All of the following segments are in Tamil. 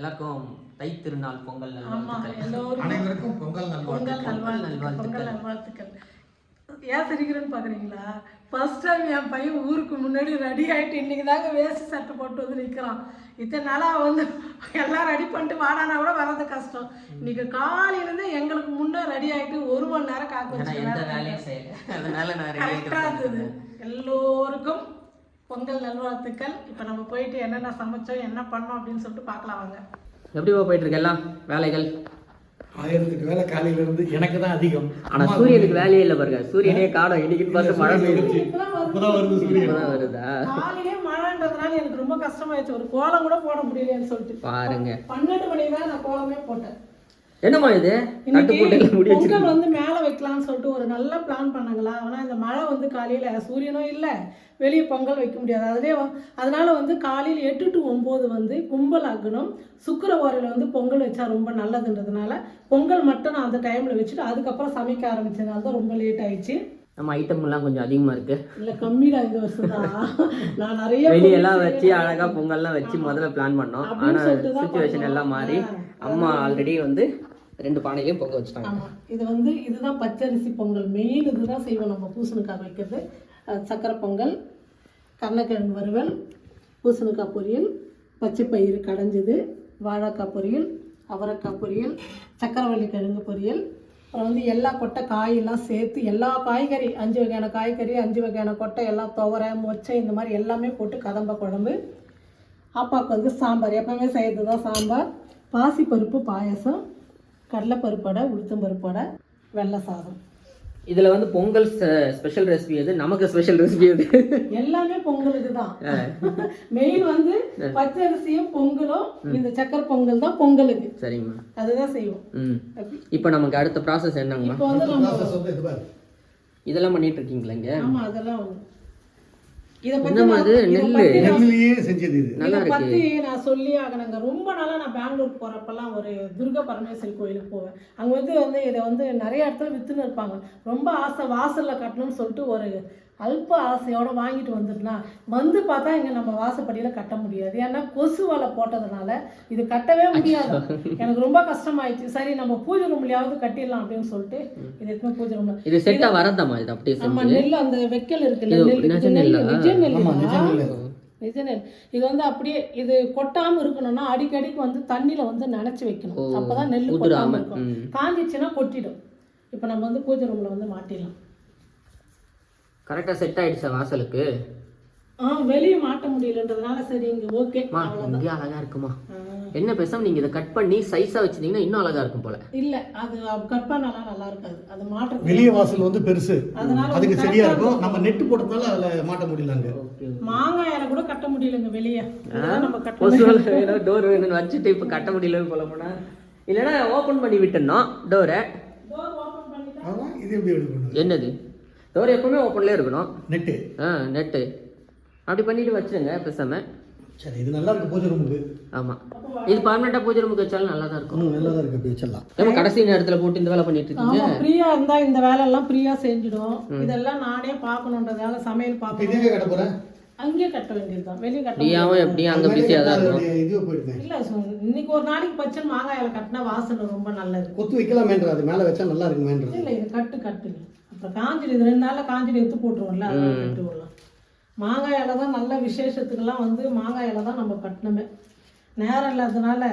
எல்லாருக்கும் தை திருநாள் பொங்கல் அனைவருக்கும் பொங்கல் பொங்கல் நல்வாழ்த்துக்கள். நல்வாழ்த்துக்கள் பொங்கல் நல்வாழ்த்துக்கள். ஏன் சிரிக்கிறேன்னு பார்க்குறீங்களா ஃபர்ஸ்ட் டைம் என் பையன் ஊருக்கு முன்னாடி ரெடி ஆகிட்டு இன்னைக்கு தாங்க வேஷ்டி சட்டை போட்டு வந்து நிற்கிறான் இத்தனை நாளாக வந்து எல்லாம் ரெடி பண்ணிட்டு வாடானா கூட வர்றது கஷ்டம். இன்னைக்கு காலையிலேருந்து எங்களுக்கு முன்னே ரெடி ஆகிட்டு ஒரு மணி நேரம் காக்க எந்த வேலையும் செய்யல அதனால நான் ரெடி கரெக்டாக இருந்தது. எல்லோருக்கும் பொங்கல் நல்வாழ்த்துக்கள். இப்போ நம்ம போயிட்டு என்னென்ன சமைச்சோம் என்ன பண்ணோம் அப்படின்னு சொல்லிட்டு பார்க்கலாம் வாங்க. எப்படிவா போயிட்டு இருக்கு எல்லாம்? வேலைகள்? ஆயிரத்துக்கு வேலை காலையில இருந்து எனக்கு தான் அதிகம். ஆனா சூரியனுக்கு வேலையே இல்லை பாருங்க. சூரியனே காணும் இன்னைக்குன்னு பார்த்து மழை பெய்யுது. இப்பதான் வருது. சூரியன். வருதா? காலையிலே மழைன்றதுனால எனக்கு ரொம்ப கஷ்டமாயிடுச்சு. ஒரு கோலம் கூட போட முடியலையேன்னு சொல்லிட்டு. பாருங்க. பன்னெண்டு மணிக்கு தான் நான் கோலமே போட்டேன். என்னம்மா இது? இன்னைக்கு போட்டு முடி பொங்கல் வந்து மேலே வைக்கலாம்னு சொல்லிட்டு ஒரு நல்ல பிளான் பண்ணாங்களா? ஆனால் இந்த மழை வந்து காலையில் சூரியனும் இல்லை. வெளியே பொங்கல் வைக்க முடியாது. அதுவே அதனால வந்து காலையில் எட்டு டு ஒம்பது வந்து கும்பல் ஆகணும் சுக்கரவாரியில் வந்து பொங்கல் வச்சா ரொம்ப நல்லதுன்றதுனால பொங்கல் மட்டும் நான் அந்த டைமில் வச்சுட்டு அதுக்கப்புறம் சமைக்க ஆரம்பிச்சதுனால தான் ரொம்ப லேட் ஆயிடுச்சு. நம்ம ஐட்டம் எல்லாம் கொஞ்சம் அதிகமா இருக்கு. இல்லை கம்மிடா இந்த வருஷம் நான் நிறைய வெளியெல்லாம் வச்சு அழகா பொங்கல்லாம் வச்சு முதல்ல பிளான் பண்ணோம். அப்படின்னு ஆனா சொல்லிட்டு தான் சுச்சுவேஷன் எல்லாம் மாறி அம்மா ஆல்ரெடி வந்து ரெண்டு பானையிலையும் பொங்க வச்சுட்டாங்க. இது வந்து இதுதான் பச்சரிசி பொங்கல். மெயின் இதுதான் செய்வோம் நம்ம பூசணிக்காய் வைக்கிறது. சக்கரை பொங்கல் கருணக்கிழங்கு வறுவல் பூசணிக்காய் பொரியல் பச்சை பயிறு கடைஞ்சது வாழைக்காய் பொரியல் அவரைக்காய் பொரியல் சக்கரவள்ளி கிழங்கு பொரியல் அப்புறம் வந்து எல்லா கொட்டை காயெல்லாம் சேர்த்து எல்லா காய்கறி அஞ்சு வகையான காய்கறி அஞ்சு வகையான கொட்டை எல்லாம் துவரை மொச்சை இந்த மாதிரி எல்லாமே போட்டு கதம்ப குழம்பு. அப்பாவுக்கு வந்து சாம்பார் எப்போவுமே செய்கிறது தான் சாம்பார். பாசிப்பருப்பு பாயசம் கடலைப்பருப்படை உளுத்தம்பருப்படை வெள்ளை சாதம். இதுல வந்து பொங்கல் ஸ்பெஷல் ரெசிபி எது? நமக்கு ஸ்பெஷல் ரெசிபி எது? எல்லாமே பொங்கலுக்கு தான் மெயின் வந்து பச்சரிசியும் பொங்கலும் இந்த சக்கரை பொங்கல் தான் பொங்கலுக்கு சரிங்கம்மா. அதுதான் செய்வோம். இப்போ நமக்கு அடுத்த ப்ராசஸ் என்னங்கம்மா? இப்போ வந்து நம்ம process வந்து இது பாரு. இதெல்லாம் பண்ணிட்டு இருக்கீங்களா இங்க? ஆமா அதெல்லாம். இதை பத்தி நான் சொல்லி ஆகணுங்க. ரொம்ப நாளா நான் பெங்களூர் போறப்பெல்லாம் ஒரு துர்கா பரமேஸ்வரி கோயிலுக்கு போவேன். அங்க வந்து வந்து இதை வந்து நிறைய இடத்துல வித்துன்னு இருப்பாங்க. ரொம்ப ஆசை வாசல்ல கட்டணும்னு சொல்லிட்டு ஒரு அல்ப ஆசையோட வாங்கிட்டு வந்துட்டுனா வந்து பார்த்தா இங்க நம்ம வாசப்படியில கட்ட முடியாது. ஏன்னா கொசு வலை போட்டதுனால இது கட்டவே முடியாது. எனக்கு ரொம்ப கஷ்டமாயிடுச்சு. சரி நம்ம பூஜை ரூம்லயாவது கட்டிடலாம் அப்படின்னு சொல்லிட்டு இது எடுத்துன்னு பூஜை ரூம்ல இது செட்டா வரதாம்மா இது அப்படியே நம்ம செஞ்சு? நெல் அந்த வெக்கல் இருக்குல்ல நெல் நெல் நெல் இது வந்து அப்படியே இது கொட்டாம இருக்கணும்னா அடிக்கடிக்கு வந்து தண்ணியில வந்து நனைச்சு வைக்கணும். அப்பதான் நெல் உதிராம, கொட்டாம இருக்கும். காஞ்சிச்சுன்னா கொட்டிடும். இப்போ நம்ம வந்து பூஜை ரூம்ல வந்து மாட்டிடலாம். கரெக்டா செட் ஆயிடுச்சா வாசலுக்கு? வெளியே மாட்ட முடியலன்றதுனால சரி இங்க ஓகே மா இங்கே அழகா இருக்குமா? என்ன பேசாம நீங்க இதை கட் பண்ணி சைஸா வச்சிருந்தீங்கன்னா இன்னும் அழகா இருக்கும் போல. இல்ல அது கட் பண்ணலாம் நல்லா இருக்காது. அது மாட்டுறது வெளிய வாசல் வந்து பெருசு. அதனால அதுக்கு சரியா இருக்கும். நம்ம நெட் போட்டதால அதுல மாட்ட முடியலங்க. மாங்காய் இலை கூட கட்ட முடியலங்க வெளியே. நம்ம கட்ட டோர் வேணும்னு வச்சுட்டு இப்போ கட்ட முடியலன்னு போல போனா. இல்லைன்னா ஓப்பன் பண்ணி விட்டுனோம் டோரை டோர் ஓபன் பண்ணிட்டா? ஆமா இது எப்படி எடுக்கணும்? என்னது? டோர் எப்பவுமே ஓப்பன்லேயே இருக்கணும். நெட்டு ஆ நெட்டு அப்படி பண்ணிட்டு வச்சிருங்க பேசாம. சரி இது நல்லா இருக்கு பூஜை ரூமுக்கு. ஆமா. இது பர்மனெண்டா பூஜை ரூமுக்கு வச்சாலும் நல்லா தான் இருக்கும். நல்லா தான் இருக்கு அப்படி வச்சிடலாம். ஏமா கடைசி நேரத்துல போட்டு இந்த வேலை பண்ணிட்டு இருக்கீங்க. ஆமா ஃப்ரீயா இருந்தா இந்த வேலை எல்லாம் ஃப்ரீயா செஞ்சிடும் இதெல்லாம் நானே பார்க்கணுன்றதால சமையல் இப்ப பார்க்கணும். இதே கட்ட போறேன்? அங்கேயே கட்ட வேண்டியதுதான். வெளியே கட்ட ஃப்ரீயாவும் எப்படியும் அங்க பிஸியா தான் இருக்கும். இதுவே இல்ல சு- இன்னைக்கு ஒரு நாளைக்கு பச்சை மாங்காய் இலை கட்டினா வாசனை ரொம்ப நல்லது. கொத்து வைக்கலாமேன்றது அது மேல வச்சா நல்லா இருக்குமேன்றது இல்ல இது கட்டு கட்டுங்க. அப்புறம் காஞ்சிடு இது ரெண்டு நாள்ல காஞ்சிடு எடுத்து போட்டுருவோம்ல கட்டி விடலாம் மாங்காய் இலை தான் நல்ல விசேஷத்துக்கெல்லாம் வந்து மாங்காய் இலை தான் நம்ம கட்டணுமே. நேரம் இல்லாததுனால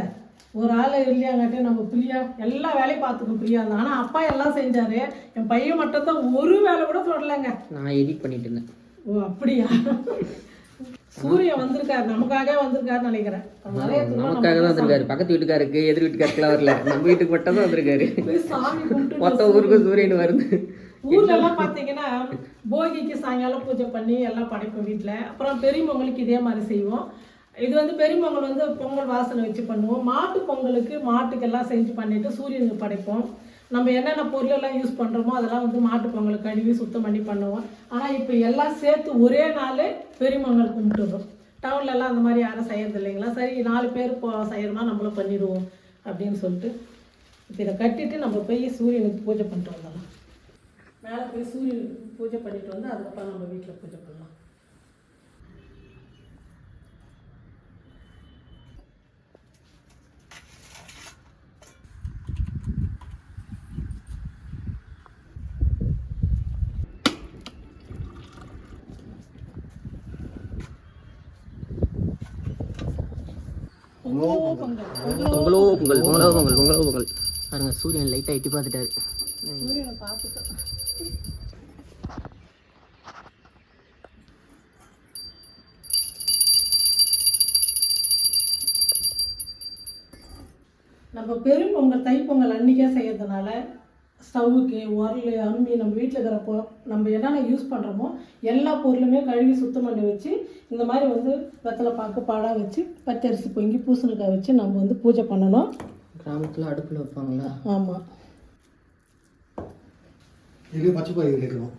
ஒரு ஆள் இல்லையாங்காட்டி நம்ம ஃப்ரீயா எல்லா வேலையும் பார்த்துக்கணும் ஃப்ரீயா இருந்தா ஆனா அப்பா எல்லாம் செஞ்சாரு. என் பையன் மட்டும் தான் ஒரு வேலை கூட தொடலைங்க நான் எடிட் பண்ணிட்டு இருந்தேன். ஓ அப்படியா? சூரியன் வந்திருக்காரு. நமக்காக வந்திருக்காருன்னு நினைக்கிறேன். நமக்காக தான் வந்திருக்காரு. பக்கத்து வீட்டுக்காருக்கு எதிர் வீட்டுக்காருக்குலாம் வரல. நம்ம வீட்டுக்கு மட்டும் தான் வந்திருக்காரு மொத்த ஊருக்கும் சூரியன் வருது. ஊர்ல எல்லாம் பாத்தீங்கன்னா போகிக்கு சாயங்காலம் பூஜை பண்ணி எல்லாம் படைப்போம் வீட்ல. அப்புறம் பெரியவங்களுக்கு இதே மாதிரி செய்வோம். இது வந்து பெரியவங்கள் வந்து பொங்கல் வாசனை வச்சு பண்ணுவோம். மாட்டு பொங்கலுக்கு மாட்டுக்கெல்லாம் செஞ்சு பண்ணிட்டு சூரியனுக்கு படைப்போம். நம்ம என்னென்ன பொருள் எல்லாம் யூஸ் பண்றோமோ அதெல்லாம் வந்து மாட்டு பொங்கல் கழுவி சுத்தம் பண்ணி பண்ணுவோம். ஆனா இப்போ எல்லாம் சேர்த்து ஒரே நாள் பெரியவங்கள் கும்பிட்டுறோம். டவுன்ல எல்லாம் அந்த மாதிரி யாரும் செய்யறது இல்லைங்களா? சரி நாலு பேர் போ செய்யறோமா நம்மளும் பண்ணிடுவோம் அப்படின்னு சொல்லிட்டு இப்போ இதை கட்டிட்டு நம்ம போய் சூரியனுக்கு பூஜை பண்ணிட்டு வந்துடலாம். மேலே போய் சூரியனுக்கு பூஜை பண்ணிட்டு வந்து அதுக்கப்புறம் நம்ம வீட்டில் பூஜை பண்ணலாம். பொங்கலோ பொங்கல் பொங்கலோ பொங்கல் பொங்கலோ பொங்கல் பாருங்க சூரியன் லைட்டாக எட்டி பார்த்துட்டாரு. சூரியனை பார்த்துட்டோம். நம்ம பெரும்பொங்கல் தைப்பொங்கல் அன்றைக்கே செய்யறதுனால ஸ்டவ்வுக்கு உரல் அம்மி நம்ம வீட்டில் இருக்கிற பொ நம்ம என்னென்ன யூஸ் பண்ணுறோமோ எல்லா பொருளுமே கழுவி சுத்தம் பண்ணி வச்சு இந்த மாதிரி வந்து வெத்தலை பாக்கு பாடாக வச்சு பச்சரிசி பொங்கி பூசணிக்காய் வச்சு நம்ம வந்து பூஜை பண்ணணும். கிராமத்தில் அடுப்பில் வைப்பாங்களா? ஆமாம் இது பச்சை பயிர் கேட்கணும்.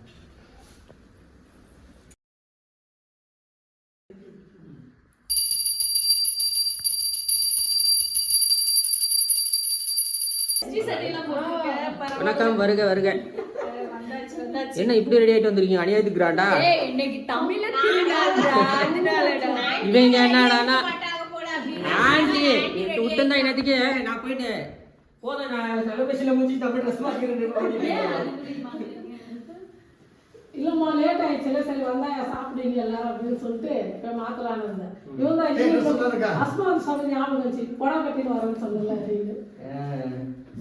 வணக்கம் வருக வருக. என்ன இப்படி ரெடி ஆயிட்டு வந்திருக்கீங்க? அநியாயத்துக்கு கிராண்டா? இவங்க என்னடானா ஆண்டி நீ விட்டுந்தா என்னத்துக்கு? நான் போயிட்டு போதும் நான் செலிப்ரேஷன்ல முடிச்சு தமிழ் ட்ரெஸ் மாத்திக்கிறேன் இல்லம்மா லேட் ஆயிடுச்சுல சரி வந்தா சாப்பிடுவீங்க எல்லாரும் அப்படின்னு சொல்லிட்டு இப்போ மாத்தலாம்னு இருந்தேன். இவன் தான் அஸ்மா சொன்ன ஞாபகம் வச்சு புடவை கட்டிட்டு வரேன்னு சொல்லல அப்படின்னு.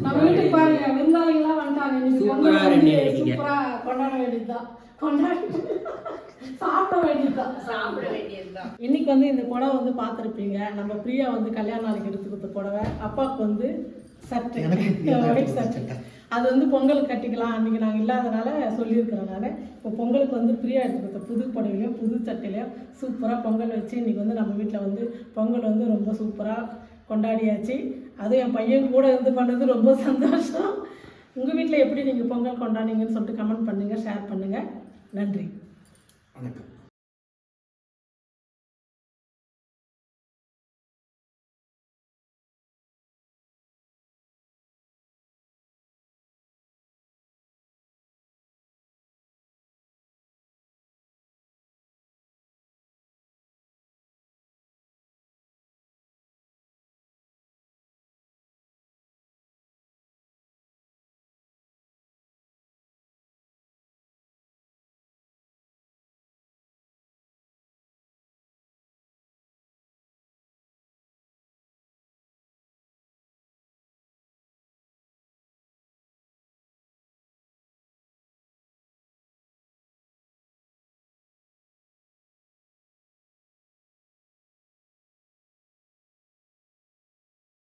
நம்ம வீட்டுக்கு பாருங்க விருந்தாளிங்களாம் வந்துட்டாங்க. இன்னைக்கு சூப்பரா கொண்டாட வேண்டியதுதான். கொண்டாடி சாப்பிட வேண்டியதுதான். சாப்பிட வேண்டியதுதான். இன்னைக்கு வந்து இந்த புடவை வந்து பார்த்துருப்பீங்க. நம்ம பிரியா வந்து கல்யாண நாளைக்கு எடுத்து கொடுத்த புடவை. அப்பாவுக்கு வந்து சட்டை ஒயிட் சட்டை அது வந்து பொங்கலுக்கு கட்டிக்கலாம். அன்றைக்கி நாங்கள் இல்லாதனால சொல்லியிருக்கிறேன் நான் இப்போ பொங்கலுக்கு வந்து பிரியா எடுத்து கொடுத்த புது புடவையும் புது சட்டையிலையும் சூப்பராக பொங்கல் வச்சு இன்றைக்கி வந்து நம்ம வீட்டில் வந்து பொங்கல் வந்து ரொம்ப சூப்பராக கொண்டாடியாச்சு. அதுவும் என் பையன் கூட இருந்து பண்ணது ரொம்ப சந்தோஷம். உங்கள் வீட்டில் எப்படி நீங்கள் பொங்கல் கொண்டாடிங்கன்னு சொல்லிட்டு கமெண்ட் பண்ணுங்கள் ஷேர் பண்ணுங்கள் நன்றி. வணக்கம்.